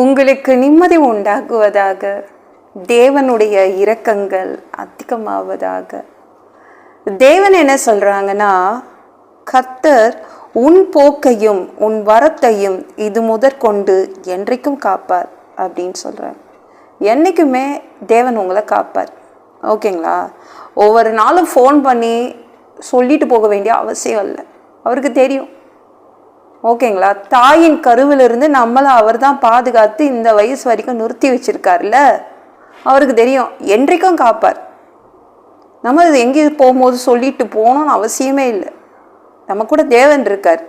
உங்களுக்கு நிம்மதி உண்டாகுவதாக தேவனுடைய இரக்கங்கள் அதிகமாவதாக. தேவன் என்ன சொல்கிறாங்கன்னா கத்தர் உன் போக்கையும் உன் வரத்தையும் இது முதற்கொண்டு என்றைக்கும் காப்பார் அப்படின்னு சொல்றார். என்னைக்குமே தேவன் உங்களை காப்பார். ஓகேங்களா? ஒவ்வொரு நாளும் ஃபோன் பண்ணி சொல்லிட்டு போக வேண்டிய அவசியம் இல்லை. அவருக்கு தெரியும். ஓகேங்களா? தாயின் கருவிலிருந்து நம்மளை அவர் தான் பாதுகாத்து இந்த வயசு வரைக்கும் நிறுத்தி வச்சுருக்காருல்ல? அவருக்கு தெரியும் என்றைக்கும் காப்பார். நம்ம இது எங்கேயும் போகும்போது சொல்லிட்டு போகணும்னு அவசியமே இல்லை. நம்ம கூட தேவன் இருக்கார்.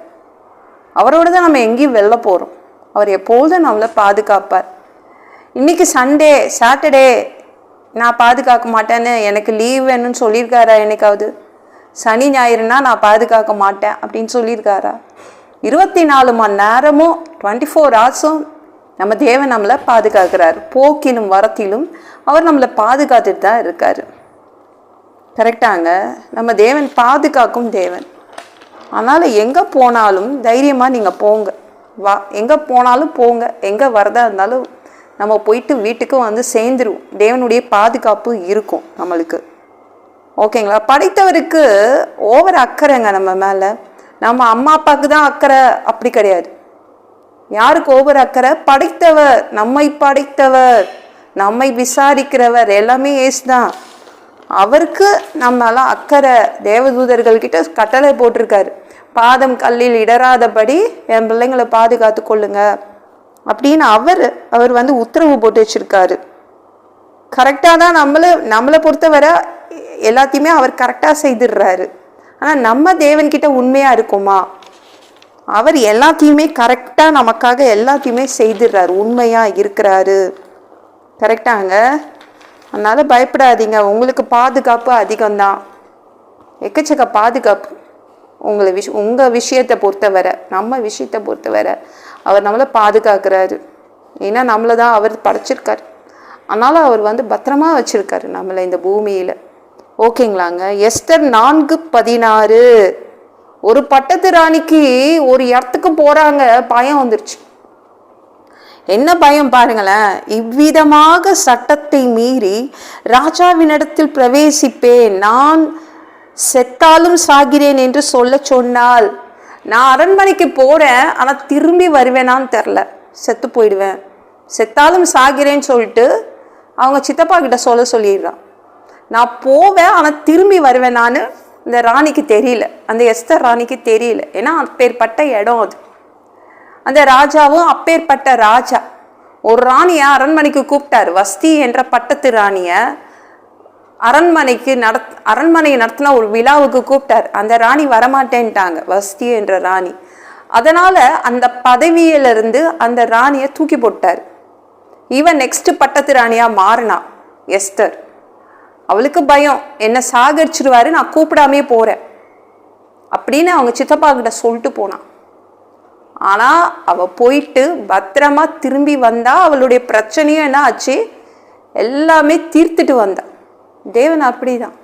அவரோட தான் நம்ம எங்கேயும் வெளில போகிறோம் அவர் எப்பொழுதும் நம்மளை பாதுகாப்பார். இன்னைக்கு சண்டே சாட்டர்டே நான் பாதுகாக்க மாட்டேன்னு எனக்கு லீவ் வேணும்னு சொல்லியிருக்காரா என்னைக்காவது? சனி ஞாயிறுனா நான் பாதுகாக்க மாட்டேன் அப்படின்னு சொல்லியிருக்காரா? இருபத்தி நாலு மணி நேரமும் டுவெண்ட்டி ஃபோர் ஹவர்ஸும் நம்ம தேவன் நம்மளை பாதுகாக்கிறார். போக்கிலும் வரத்திலும் அவர் நம்மளை பாதுகாத்துட்டு தான் இருக்கார். கரெக்டாங்க நம்ம தேவன் பாதுகாக்கும் தேவன். அதனால் எங்கே போனாலும் தைரியமாக நீங்கள் போங்க. வா எங்கே போனாலும் போங்க. எங்கே வரதா இருந்தாலும் நம்ம போயிட்டு வீட்டுக்கும் வந்து சேர்ந்துருவோம். தேவனுடைய பாதுகாப்பு இருக்கும் நம்மளுக்கு. ஓகேங்களா படைத்தவருக்கு ஓவர் அக்கறைங்க நம்ம மேலே. நம்ம அம்மா அப்பாவுக்கு தான் அக்கறை. அப்படி கிடையாது. யாருக்கு ஓவர் அக்கறை? படைத்தவர் நம்மை படைத்தவர் நம்மை விசாரிக்கிறவர் எல்லாமே ஏசு தான். அவருக்கு நம்மளாம் அக்கறை. தேவதூதர்கள் கிட்ட கட்டளை போட்டிருக்காரு. பாதம் கல்லில் இடராதபடி என் பிள்ளைங்களை பாதுகாத்து கொள்ளுங்க. அப்படின்னு அவர் அவர் வந்து உத்தரவு போட்டு வச்சிருக்காரு. கரெக்டாக தான் நம்மளை நம்மளை பொறுத்தவரை எல்லாத்தையுமே அவர் கரெக்டாக செய்திடுறாரு. ஆனால் நம்ம தேவன்கிட்ட உண்மையாக இருக்குமா? அவர் எல்லாத்தையுமே கரெக்டாக நமக்காக எல்லாத்தையுமே செய்திடுறார். உண்மையாக இருக்கிறாரு. கரெக்டாங்க அதனால் பயப்படாதீங்க. உங்களுக்கு பாதுகாப்பு அதிகம்தான். எக்கச்சக்க பாதுகாப்பு. உங்களை விஷ் உங்கள் விஷயத்தை பொறுத்தவரை நம்ம விஷயத்தை பொறுத்தவரை அவர் நம்மளை பாதுகாக்கிறாரு. ஏன்னா நம்மளை தான் அவர் படைச்சிருக்கார். அதனால் அவர் வந்து பத்திரமா வச்சுருக்காரு நம்மளை இந்த பூமியில். ஓகேங்களாங்க. எஸ்டர் நான்கு பதினாறு. ஒரு பட்டத்து ராணிக்கு ஒரு இடத்துக்கு போகிறாங்க பயம் வந்துருச்சு. என்ன பயம் பாருங்களேன். இவ்விதமாக சட்டத்தை மீறி ராஜாவினிடத்தில் பிரவேசிப்பேன். நான் செத்தாலும் சாகிறேன் என்று சொல்ல சொன்னால் நான் அரண்மனைக்கு போகிறேன் ஆனால் திரும்பி வருவேனான்னு தெரில செத்து போயிடுவேன். செத்தாலும் சாகிறேன்னு சொல்லிட்டு அவங்க சித்தப்பா கிட்ட சொல்ல சொல்லிடுறான். நான் போவேன் ஆனால் திரும்பி வருவேன் நான். இந்த ராணிக்கு தெரியல. அந்த எஸ்தர் ராணிக்கு தெரியல. ஏன்னா அப்பேற்பட்ட இடம் அது. அந்த ராஜாவும் அப்பேற்பட்ட ராஜா. ஒரு ராணியை அரண்மனைக்கு கூப்பிட்டாரு. வஸ்தி என்ற பட்டத்து ராணியை அரண்மனைக்கு நட அரண்மனையை நடத்தின ஒரு விழாவுக்கு கூப்பிட்டார். அந்த ராணி வரமாட்டேன்ட்டாங்க வஸ்தி என்ற ராணி. அதனால் அந்த பதவியிலிருந்து அந்த ராணியை தூக்கி போட்டார். இவன் நெக்ஸ்ட் பட்டத்து ராணியாக மாறினா எஸ்தர். அவளுக்கு பயம். என்ன சாகரிச்சிருவாரு நான் கூப்பிடாமே போறேன். அப்படின்னு அவங்க சித்தப்பா கிட்ட சொல்லிட்டு போனான் ஆனா அவ போயிட்டு பத்திரமா திரும்பி வந்தா அவளுடைய பிரச்சனையும் என்ன ஆச்சு? எல்லாமே தீர்த்துட்டு வந்தா. தேவன் அப்படிதான்.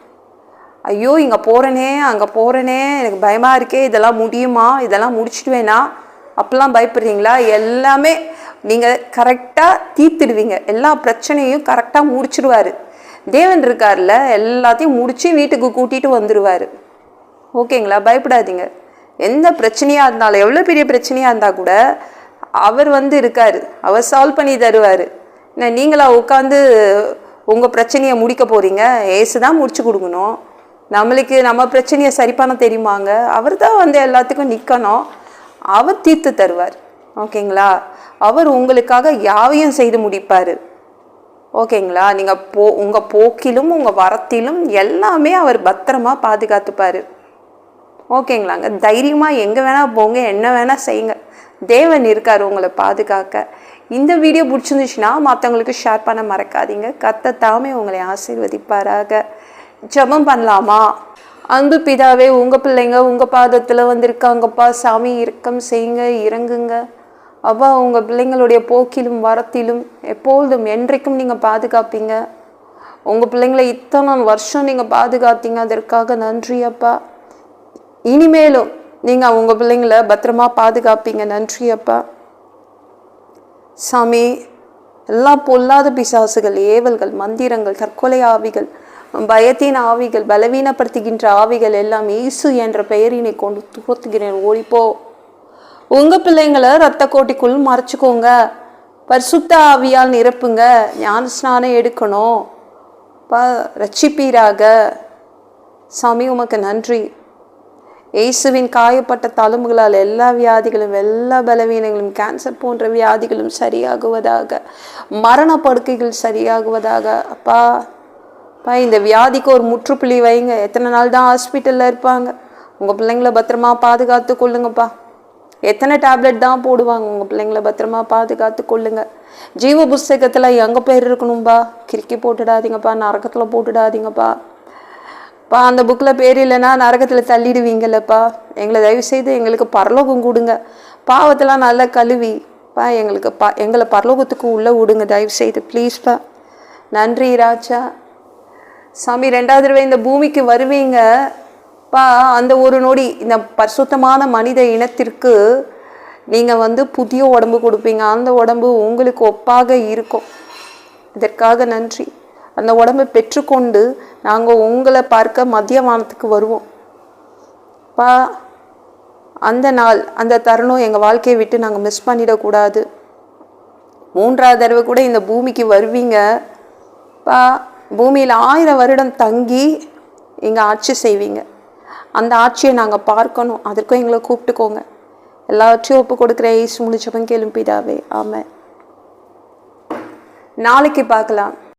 ஐயோ இங்க போகிறனே அங்க போகிறனே எனக்கு பயமா இருக்கே இதெல்லாம் முடியுமா? இதெல்லாம் முடிச்சிடுவேனா அப்பெல்லாம் பயப்படுறீங்களா? எல்லாமே நீங்கள் கரெக்டாக தீர்த்துடுவீங்க. எல்லா பிரச்சனையும் கரெக்டாக முடிச்சிடுவாரு தேவன் இருக்கார்ல எல்லாத்தையும் முடித்து வீட்டுக்கு கூட்டிட்டு வந்துடுவார் ஓகேங்களா? பயப்படாதீங்க. எந்த பிரச்சனையாக இருந்தாலும் எவ்வளோ பெரிய பிரச்சனையாக இருந்தால் கூட அவர் வந்து இருக்கார். அவர் சால்வ் பண்ணி தருவார். என்ன நீங்களா உட்காந்து உங்கள் பிரச்சனையை முடிக்க போகிறீங்க ஏசு தான் முடிச்சு கொடுக்கணும். நம்மளுக்கு நம்ம பிரச்சனையை சரி பண்ண தெரியுமாங்க? அவர் தான் வந்து எல்லாத்துக்கும் நிற்கணும் அவர் தீர்த்து தருவார். ஓகேங்களா? அவர் உங்களுக்காக யாவையும் செய்து முடிப்பார். ஓகேங்களா? நீங்கள் போ உங்கள் போக்கிலும் உங்கள் வரத்திலும் எல்லாமே அவர் பத்திரமா பாதுகாத்துப்பார். ஓகேங்களாங்க? தைரியமாக எங்கே வேணால் போங்க என்ன வேணால் செய்யுங்க. தேவன் இருக்கார் உங்களை பாதுகாக்க. இந்த வீடியோ பிடிச்சிருந்துச்சுன்னா மற்றவங்களுக்கு ஷேர் பண்ண மறக்காதீங்க. கத்த தாமே உங்களை ஆசீர்வதிப்பாராக. ஜெபம் பண்ணலாமா? அன்பு பிதாவே உங்கள் பிள்ளைங்க உங்கள் பாதத்தில் வந்திருக்காங்கப்பா. சாமி இரக்கம் செய்யுங்க இறங்குங்க. அவ்வா உங்கள் பிள்ளைங்களுடைய போக்கிலும் வரத்திலும் எப்பொழுதும் என்றைக்கும் நீங்கள் பாதுகாப்பீங்க. உங்கள் பிள்ளைங்களை இத்தனை வருஷம் நீங்கள் பாதுகாத்தீங்க. அதற்காக நன்றி அப்பா. இனிமேலும் நீங்கள் உங்கள் பிள்ளைங்கள பத்திரமா பாதுகாப்பீங்க. நன்றி அப்பா. சாமி எல்லா பொல்லாத பிசாசுகள் ஏவல்கள் மந்திரங்கள் தற்கொலை ஆவிகள் பயத்தின் ஆவிகள் பலவீனப்படுத்துகின்ற ஆவிகள் எல்லாம் இயேசு என்ற பெயரினை கொண்டு துரத்துகிறேன். ஓடிப்போ. உங்கள் பிள்ளைங்களை ரத்த கோட்டிக்குள் மறைச்சிக்கோங்க. பரிசுத்த ஆவியால் நிரப்புங்க. ஞான ஸ்நானம் எடுக்கணும். ப ரட்சிப்பீராக. சாமி உமக்கு நன்றி. இயேசுவின் காயப்பட்ட தழும்புகளால் எல்லா வியாதிகளும் எல்லா பலவீனங்களும் கேன்சர் போன்ற வியாதிகளும் சரியாகுவதாக மரண படுக்கைகள் சரியாகுவதாக. அப்பா அப்பா இந்த வியாதிக்கு ஒரு முற்றுப்புள்ளி வைங்க. எத்தனை நாள் தான் ஹாஸ்பிட்டலில் இருப்பாங்க. உங்கள் பிள்ளைங்கள பத்திரமா பாதுகாத்து கொள்ளுங்கப்பா. எத்தனை டேப்லெட் தான் போடுவாங்க? உங்கள் பிள்ளைங்களை பத்திரமா பாதுகாத்து கொள்ளுங்க. ஜீவ புஸ்தகத்தில் எங்கள் பேர் இருக்கணும்பா? கிறுக்கி போட்டுடாதீங்கப்பா நரக்கத்தில் போட்டுடாதீங்கப்பா. பா அந்த புக்கில் பேர் இல்லைன்னா நரகத்தில் தள்ளிடுவீங்கல்லப்பா. எங்களை தயவு செய்து எங்களுக்கு பரலோகம் கொடுங்க. பாவத்தெல்லாம் நல்லா கழுவி பா எங்களுக்கு ப எங்களை பரலோகத்துக்கு உள்ளே விடுங்க தயவு செய்து ப்ளீஸ்ப்பா நன்றி ராஜா. சாமி ரெண்டாவது தடவை இந்த பூமிக்கு வருவீங்க. பா அந்த ஒரு நொடி இந்த பரிசுத்தமான மனித இனத்திற்கு நீங்கள் வந்து புதிய உடம்பு கொடுப்பீங்க. அந்த உடம்பு உங்களுக்கு ஒப்பாக இருக்கும். இதற்காக நன்றி. அந்த உடம்பை பெற்றுக்கொண்டு நாங்கள் உங்களை பார்க்க மத்திய வானத்துக்கு வருவோம். பா அந்த நாள் அந்த தருணம் எங்கள் வாழ்க்கையை விட்டு நாங்கள் மிஸ் பண்ணிடக்கூடாது. மூன்றாவது தடவை கூட இந்த பூமிக்கு வருவீங்க. பா பூமியில் ஆயிரம் வருடம் தங்கி இங்கே ஆட்சி செய்வீங்க. அந்த ஆட்சியை நாங்கள் பார்க்கணும். அதற்கும் எங்களை கூப்பிட்டுக்கோங்க. எல்லாவற்றையும் ஒப்பு கொடுக்குற ஏசு முடிச்சவங்க கேளும் பிதாவே. ஆமாம் நாளைக்கு பார்க்கலாம்.